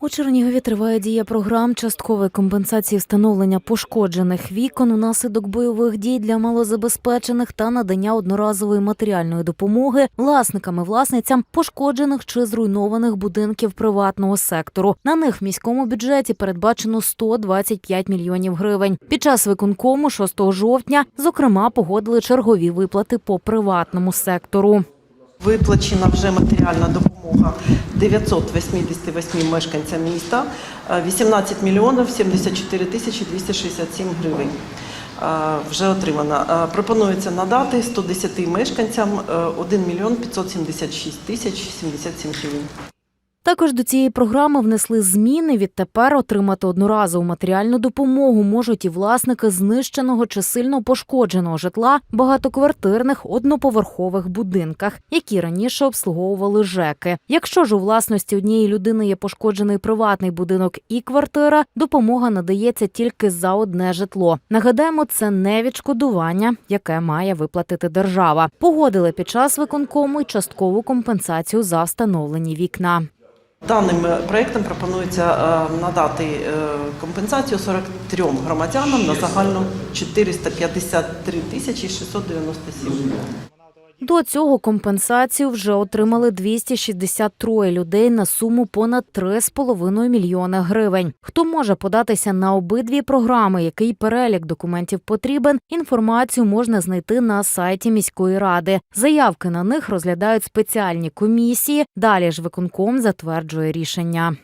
У Чернігові триває дія програм часткової компенсації встановлення пошкоджених вікон унаслідок бойових дій для малозабезпечених та надання одноразової матеріальної допомоги власникам власницям пошкоджених чи зруйнованих будинків приватного сектору. На них в міському бюджеті передбачено 125 мільйонів гривень. Під час виконкому 6 жовтня, зокрема, погодили чергові виплати по приватному сектору. Виплачена вже матеріальна допомога 988 мешканцям міста, е, 18 мільйонів 74 тисячі 267 гривень. е, Вже отримана. Е, Пропонується надати 110 мешканцям е, 1 мільйон 576 тисяч 77 гривень. Також до цієї програми внесли зміни. Відтепер отримати одноразову матеріальну допомогу можуть і власники знищеного чи сильно пошкодженого житла в багатоквартирних одноповерхових будинках, які раніше обслуговували ЖЕКи. Якщо ж у власності однієї людини є пошкоджений приватний будинок і квартира, допомога надається тільки за одне житло. Нагадаємо, це не відшкодування, яке має виплатити держава. Погодили під час виконкому й часткову компенсацію за встановлені вікна. Даним е, проектом пропонується е, надати е, компенсацію 43 громадянам на загально 453 тисячі 697 гривень. До цього компенсацію вже отримали 263 людей на суму понад 3,5 мільйони гривень. Хто може податися на обидві програми, який перелік документів потрібен, інформацію можна знайти на сайті міської ради. Заявки на них розглядають спеціальні комісії. Далі ж виконком затверджує рішення.